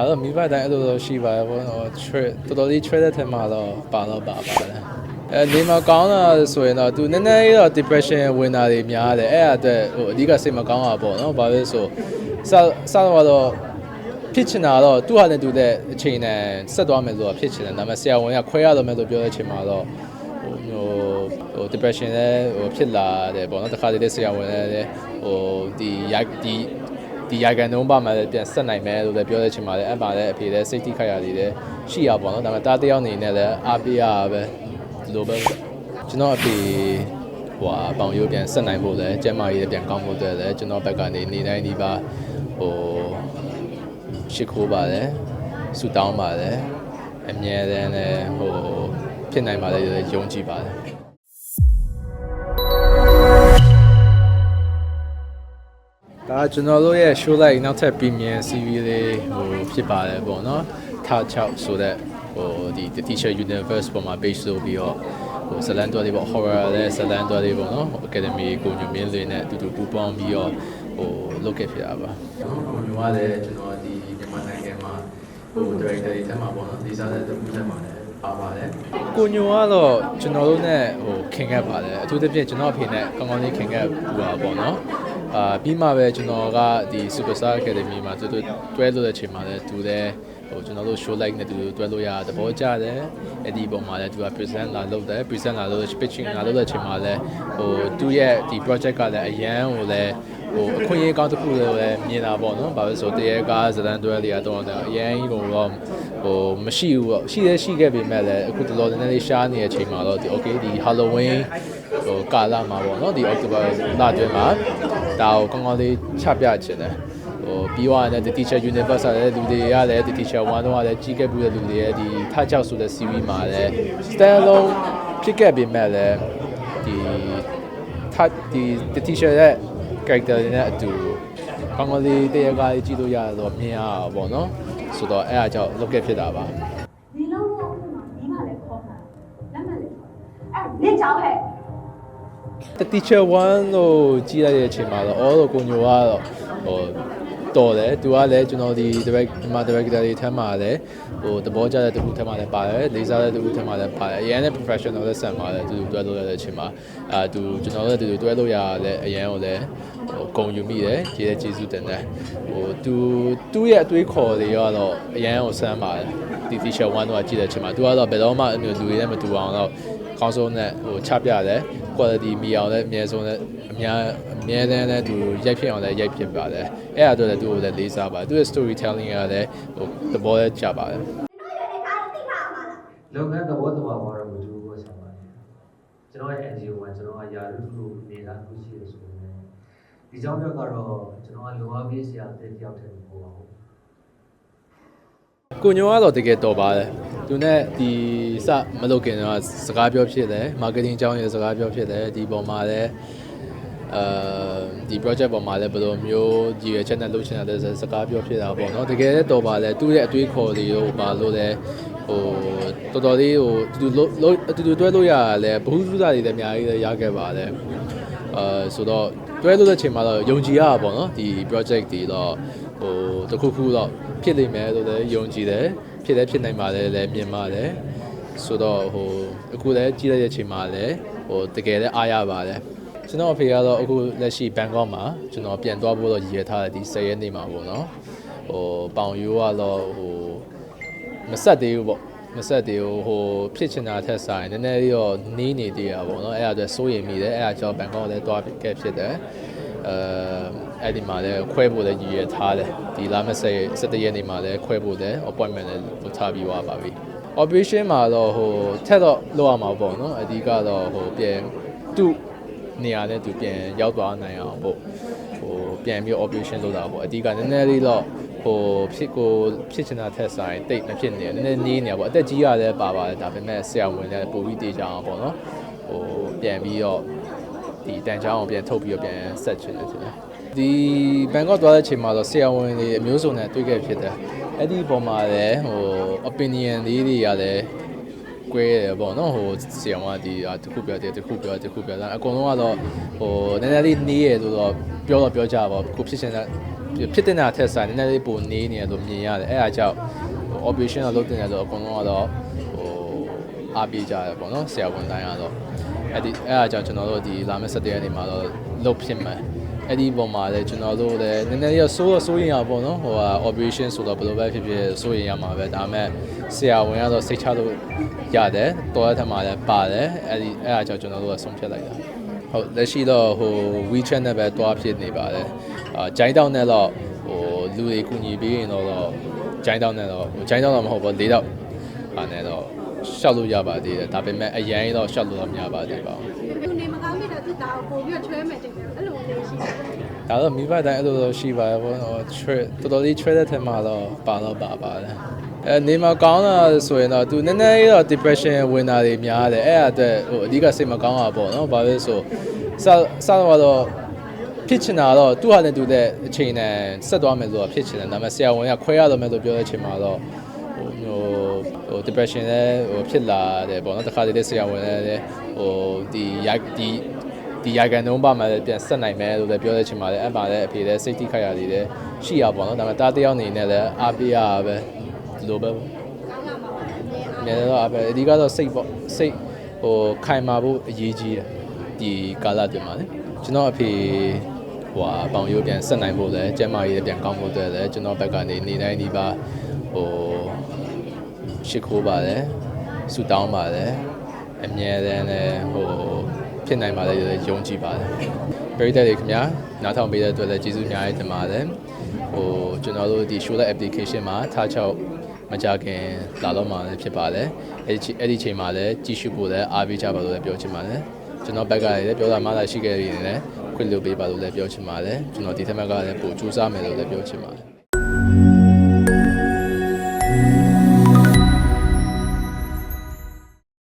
ဒါတော့မိဘတိုင်းအဲ့လိုတော့ရှိပါတယ်ပေါ့နော် trade တော်တော်လေး trade တဲ့ထဲမှာတော့ပါတော့ပါပါတယ်အဲဒီမှာကောင်းတာဆိုရင်တော့သူနည်းနည်းလေးတော့ depression ဝင်တာတွေများတယ်အဲ့ဒါအတွက်ဟိုအဓိကစိတ်မကောင်းတာပေါ့နော်ဘာလို့လဲဆိုစစတော့ဖြစ်ချင်တာတော့သူ့ဟာနဲ့တူတဲ့အချိန်နဲ့ဆက်သွားမယ်ဆိုတော့ဖြစ်ချင်တယ်ဒါပေမဲ့ဆရာဝန်ကခွဲရတော့မယ်လို့ပြောတဲ့အချိန်မှာတော့ဟိုဟိုဟို depression လည်းဟိုဖြစ်လာတယ်ပေါ့နော်တခါတည်းဆရာဝန်လည်းဟိုဒီရိုက်ဒီ ဒီရိုက်ကန်တုံးပါမှလည်းပြန်ဆက်နိုင်မယ်လို့လည်းပြောတဲ့အချိန်မှာလည်းအဲ့ပါလည်းအဖေလည်းစိတ်ထိခိုက်ရသေးတယ်ရှိရပေါ့နော်ဒါပေမဲ့တားတယောက်အနေနဲ့လည်းအားပေးရပဲဒီလိုပဲကျွန်တော်အဖေဟိုအပေါင်ရိုးပြန်ဆက်နိုင်ဖို့လည်းကျန်းမာရေးလည်းပြန်ကောင်းဖို့အတွက်လည်းကျွန်တော်ဘက်ကနေနေတိုင်းဒီပါဟိုရှိခိုးပါတယ်ဆူတောင်းပါတယ်အမြဲတမ်းလည်းဟိုဖြစ်နိုင်ပါလေလို့ယုံကြည်ပါတယ် ဒါကျွန်တော်တို့ရဲ့ show like နောက်ထပ် premium series လေးဟိုဖြစ်ပါတယ်ပေါ့နော်ထား6ဆိုတဲ့ဟိုဒီ The Teacher Universe ပေါ်မှာ base လုပ်ပြီးတော့ဟိုဇလန်တော်လေးပေါ့ horror လည်းဇလန်တော်လေးပေါ့နော် academy ကိုညွှန်မင်းလေးနဲ့အတူတူပူးပေါင်းပြီးတော့ဟိုလုပ်ခဲ့ဖြစ်တာပါကျွန်တော်ကလည်းကျွန်တော်ဒီမြန်မာနိုင်ငံမှာဟို director တွေထက်မှာပေါ့နော်ဒီစားတဲ့တူထက်မှာလည်းပါပါတယ်ကိုညိုကတော့ကျွန်တော်တို့နဲ့ဟိုခင်ခဲ့ပါတယ်အထူးသဖြင့်ကျွန်တော်အဖေနဲ့ကောင်းကောင်းလေးခင်ခဲ့ပူတာပေါ့နော် အာပြီးမှပဲကျွန်တော်ကဒီ Superstar Academy မှာတူတူတွဲလို့တဲ့အချိန်မှာလည်းသူလည်းဟိုကျွန်တော်တို့ show like နဲ့တူတူတွဲလို့ရသဘောကျတယ်အဲ့ဒီပုံမှာလည်းသူက present လာလုပ်တယ် present လာလို့ pitching လာလုပ်တဲ့အချိန်မှာလည်းဟိုသူ့ရဲ့ဒီ project ကလည်းအရန်ဟိုလည်းဟိုအခွင့်အရေးကောင်းတစ်ခုလို့လည်းမြင်တာပေါ့နော်။ဘာလို့လဲဆိုတရေကားဇလန်တွဲလေးကတော့အရန်ကြီးပုံတော့ဟိုမရှိဘူးပေါ့။ရှိသေးရှိခဲ့ပေမဲ့လည်းအခုတလောနည်းနည်းလေးရှားနေတဲ့အချိန်မှာတော့ဒီ okay ဒီ Halloween ဟိုကာလာမှာပေါ့နော်ဒီ October လတွင်းမှာ ဒါကိုကောင်းကောင်းလေးချပြချင်တယ်ဟိုပြီးသွားတဲ့ The Teacher Universe ရဲ့လူတွေရလည်း The Teacher 1တော့လည်းကြီးခဲ့ပြီးတဲ့လူတွေရဲ့ဒီထကြောက်ဆိုတဲ့ series မှာလည်း stand alone ဖြစ်ခဲ့ပေမဲ့လည်းဒီထဒီ The Teacher ရဲ့ character တွေနဲ့အတူကောင်းကောင်းလေးတရားကားလေးကြည့်လို့ရတော့မြင်ရတာပေါ့နော်ဆိုတော့အဲ့အကြောင်းလုပ်ခဲ့ဖြစ်တာပါဒီလုံးဝအခုမှမိမလည်းခေါ်တာလက်မှတ်လည်းအဲ့နင့်ကြောက်ဟဲ့ The teacher 1လို့ကြီးလိုက်တဲ့အချိန်မှာတော့အော်လို့ကိုညိုကတော့ဟိုတော်တယ်သူကလည်းကျွန်တော်ဒီ direct ဒီမှာ director တွေထမ်းမှာလည်းဟိုသဘောကျတဲ့တခုထမ်းမှာလည်းပါတယ်လေးစားတဲ့တခုထမ်းမှာလည်းပါတယ်အရင်နဲ့ professional လည်းဆန်ပါတယ်သူတွဲလို့ရတဲ့အချိန်မှာအာသူကျွန်တော်လည်းသူတွဲလို့ရလည်းအရင်ကိုလည်းဟိုဂုံယူမိတယ်ကျေးဇူးကျေးဇူးတင်တယ်ဟိုသူသူ့ရဲ့အတွေးခေါ်တွေကတော့အရင်ကိုဆန်းပါတယ်ဒီ teacher 1တော့ကြည့်တဲ့အချိန်မှာသူကတော့ဘယ်တော့မှအမျိုးလူတွေနဲ့မတူအောင်တော့ကောင်းဆုံးနဲ့ဟိုချပြတယ် quality မီအောင်လည်းအမြဲဆုံးလည်းအများအမြဲတမ်းလည်းသူရိုက်ဖြစ်အောင်လည်းရိုက်ဖြစ်ပါတယ်အဲ့ဒါတော့လည်းသူ့ကိုလည်းလေးစားပါတယ်သူ့ရဲ့ storytelling ကလည်းဟိုသဘောလည်းကျပါတယ်လုပ်ငန်းသဘောတဘာဝတော့မတူဘူးပေါ့ဆရာမကျွန်တော်ရဲ့ NGO ကကျွန်တော်ကယာရုထုနေတာခုရှိရဆိုရင်ဒီကြောင့်တော့ကတော့ကျွန်တော်ကလိုအပ်ပြီးဆရာတဲ့တယောက်တည်းမဟုတ်ပါဘူးကိုညိုကတော့တကယ်တော်ပါတယ် သူနဲ့ဒီစမလုပ်ခင်တော့စကားပြောဖြစ်တယ် marketing အကြောင်းရယ်စကားပြောဖြစ်တယ်ဒီပုံမှာလည်းအဲဒီ project ပေါ်မှာလည်းဘယ်လိုမျိုးကြည်ရွယ်ချက်နဲ့လုပ်ချင်တာလဲစကားပြောဖြစ်တာပေါ့နော်တကယ်တော်ပါလဲသူ့ရဲ့အတွေးခေါ်တွေတော့ပါလို့လဲဟိုတော်တော်လေးဟိုတူတူလို့အတူတူတွဲလို့ရတာလဲဘ ഹു စုတာတွေလည်းအများကြီးလည်းရခဲ့ပါတယ်အဲဆိုတော့တွဲလို့တဲ့ချိန်မှာတော့ယုံကြည်ရတာပေါ့နော်ဒီ project တွေတော့ဟိုတခုခုတော့ဖြစ်လိမ့်မယ်လို့လည်းယုံကြည်တယ် ဖြစ်လည်းဖြစ်နိုင်ပါတယ်လည်းမြင်ပါတယ်ဆိုတော့ဟိုအခုလည်းကြည့်လိုက်တဲ့အချိန်မှာလည်းဟိုတကယ်လည်းအားရပါတယ်ကျွန်တော်အဖေကတော့အခုလက်ရှိဘန်ကောက်မှာကျွန်တော်ပြန်သွားဖို့တော့ရည်ရထားတယ်ဒီ10ရက်နေ့မှာပေါ့နော်ဟိုပေါင်ရိုးကတော့ဟိုမဆက်သေးဘူးပေါ့မဆက်သေးဘူးဟိုဖြစ်ချင်တာထက်ဆိုင်နည်းနည်းလေးတော့နီးနေသေးတာပေါ့နော်အဲ့ဒါအတွက်စိုးရိမ်မိတယ်အဲ့ဒါကြောင့်ဘန်ကောက်လည်းသွားခဲ့ဖြစ်တယ် အဲအဲ့ဒီမှာလည်းခွဲဖို့လည်းရည်ရထားတယ်ဒီလာမယ့်ဆက်17ရက်နေ့မှာလည်းခွဲဖို့လည်း appointment လည်းလုပ်ထားပြီးသွားပါပြီ operation မှာတော့ဟိုထက်တော့လောက်ရမှာပေါ့နော်အဓိကတော့ဟိုပြန်သူ့နေရာနဲ့သူပြန်ရောက်သွားနိုင်အောင်ပေါ့ဟိုပြန်ပြီး operation လုပ်တာပေါ့အဓိကနည်းနည်းလေးတော့ဟိုဖြစ်ကိုဖြစ်ချင်တာထက်ဆိုင်တိတ်မဖြစ်နေနည်းနည်းနီးနေပါပေါ့အသက်ကြီးရတယ်ပါပါတယ်ဒါပေမဲ့ဆရာဝန်လည်းပိုပြီးတေးကြအောင်ပေါ့နော်ဟိုပြန်ပြီးတော့ ဒီတန်ချောင်းအောင်ပြန်ထုတ်ပြီးတော့ပြန်ဆက်ချင်တယ်ဆိုတော့ဒီဘန်ကောက်သွားတဲ့အချိန်မှာတော့ဆရာဝန်တွေအမျိုးစုံနဲ့တွေ့ခဲ့ဖြစ်တယ်အဲ့ဒီပုံမှာလည်းဟို opinion လေးတွေကလည်းကွဲတယ်ပေါ့နော်ဟိုဆီအောင်ကဒီအာတစ်ခုပြောတယ်တစ်ခုပြောတစ်ခုပြောတာအကုန်လုံးကတော့ဟိုနည်းနည်းလေးနေးရဆိုတော့ပြောတော့ပြောကြပါဘူးကိုဖြစ်နေတာဖြစ်တဲ့နာထက်ဆိုင်နည်းနည်းလေးပိုနေးနေရလို့မြင်ရတယ်အဲ့အားကြောင့် operation တော့လုပ်တင်တယ်ဆိုတော့အကုန်လုံးကတော့ဟိုအားပေးကြတယ်ပေါ့နော်ဆရာဝန်တိုင်းကတော့ အဲ့ဒီအဲ့အားကြောင့်ကျွန်တော်တို့ဒီလာမယ့်7ရက်နေမှာတော့လုပ်ဖြစ်မယ်အဲ့ဒီပုံမှာလည်းကျွန်တော်တို့လည်းနည်းနည်းရဆိုးဆိုးရင်ရပေါ့နော်ဟိုဟာ operation ဆိုတော့ဘယ်လိုပဲဖြစ်ဖြစ်ဆိုးရင်ရမှာပဲဒါပေမဲ့ဆရာဝန်ကတော့စိတ်ချလို့ရတယ်တော်ရထမှာလည်းပါတယ်အဲ့ဒီအဲ့အားကြောင့်ကျွန်တော်တို့ကဆုံးဖြတ်လိုက်တာဟုတ်လက်ရှိတော့ဟို WeChat နဲ့ပဲတွားဖြစ်နေပါတယ်အာဂျိုင်းတောင်းနဲ့တော့ဟိုလူတွေကူညီပေးရင်တော့ဂျိုင်းတောင်းနဲ့တော့ဟိုဂျိုင်းတောင်းတော့မဟုတ်ဘူး၄တော့အာနဲ့တော့ ရှောက်လို့ရပါသေးတယ်ဒါပေမဲ့အရင်တော့ရှောက်လို့တော့မရပါသေးပါဘူးသူနေမကောင်းမိတော့သူဒါကိုပို့ပြီးတော့ချွဲမယ်တင်တယ်အဲ့လိုလေးရှိတယ်ဒါတော့မိဘတိုင်းအဲ့လိုတော့ရှိပါရဲ့ပေါ့နော် trade တော်တော်လေး trade တဲ့ထက်မှာတော့ပါတော့ပါပါတယ်အဲနေမကောင်းတာဆိုရင်တော့သူနည်းနည်းတော့ depression ဝင်တာတွေများတယ်အဲ့အအတွက်ဟိုအဓိကစိတ်မကောင်းတာပေါ့နော်ဘာလို့လဲဆိုစစတော့ဖြစ်ချင်တာတော့သူ့ဟာနဲ့တူတဲ့အချိန်နဲ့ဆက်သွားမယ်လို့ဖြစ်ချင်တယ်ဒါပေမဲ့ဆရာဝန်ကခွဲရတော့မယ်လို့ပြောတဲ့အချိန်မှာတော့ဟို ဟိုဟို depression လည်းဟိုဖြစ်လာတယ်ပေါ့နော်တခါတည်းဆရာဝန်လည်းဟိုဒီရိုက်ဒီဒီရိုက်ကန်တုံးပါမှလည်းပြန်ဆက်နိုင်မယ်လို့လည်းပြောတဲ့အချိန်မှာလည်းအဲ့ပါလည်းအဖေလည်းစိတ်ထိခိုက်ရသေးတယ်ရှိရပေါ့နော်ဒါပေမဲ့တားတယောက်အနေနဲ့လည်းအားပေးရတာပဲဒီလိုပဲပေါ့ကောင်းလာမှာပါအမြဲအများတော့အပဲအဓိကတော့စိတ်ပေါ့စိတ်ဟိုခိုင်မာဖို့အရေးကြီးတယ်ဒီကာလတွင်မှာလေကျွန်တော်အဖေဟိုအပေါင်ရိုးပြန်ဆက်နိုင်ဖို့လဲကျမ်းမာရေးလည်းပြန်ကောင်းဖို့အတွက်လဲကျွန်တော်ဘက်ကနေနေတိုင်းဒီပါဟို ရှ िख ိုးပါတယ်ဆူတောင်းပါတယ်အမြဲတမ်းလည်းဟိုဖြစ်နိုင်ပါလေယုံကြည်ပါတယ်ပရိသတ်တွေခင်ဗျာနားထောင်ပေးတဲ့အတွက်လည်းကျေးဇူးအများကြီးတင်ပါတယ်ဟိုကျွန်တော်တို့ဒီ show the application မှာထားချောက်မကြခင်လာတော့မှလည်းဖြစ်ပါလေအဲ့ဒီအဲ့ဒီချိန်မှာလည်းကြီးစုဖို့လည်းအားပေးကြပါလို့လည်းပြောချင်ပါတယ်ကျွန်တော်ဘက်ကလည်းပြောတာမှသာရှိခဲ့ရရင်လည်းခွင့်လွှတ်ပေးပါလို့လည်းပြောချင်ပါတယ်ကျွန်တော်ဒီထက်မှကလည်းပို့ကြိုးစားမယ်လို့လည်းပြောချင်ပါတယ်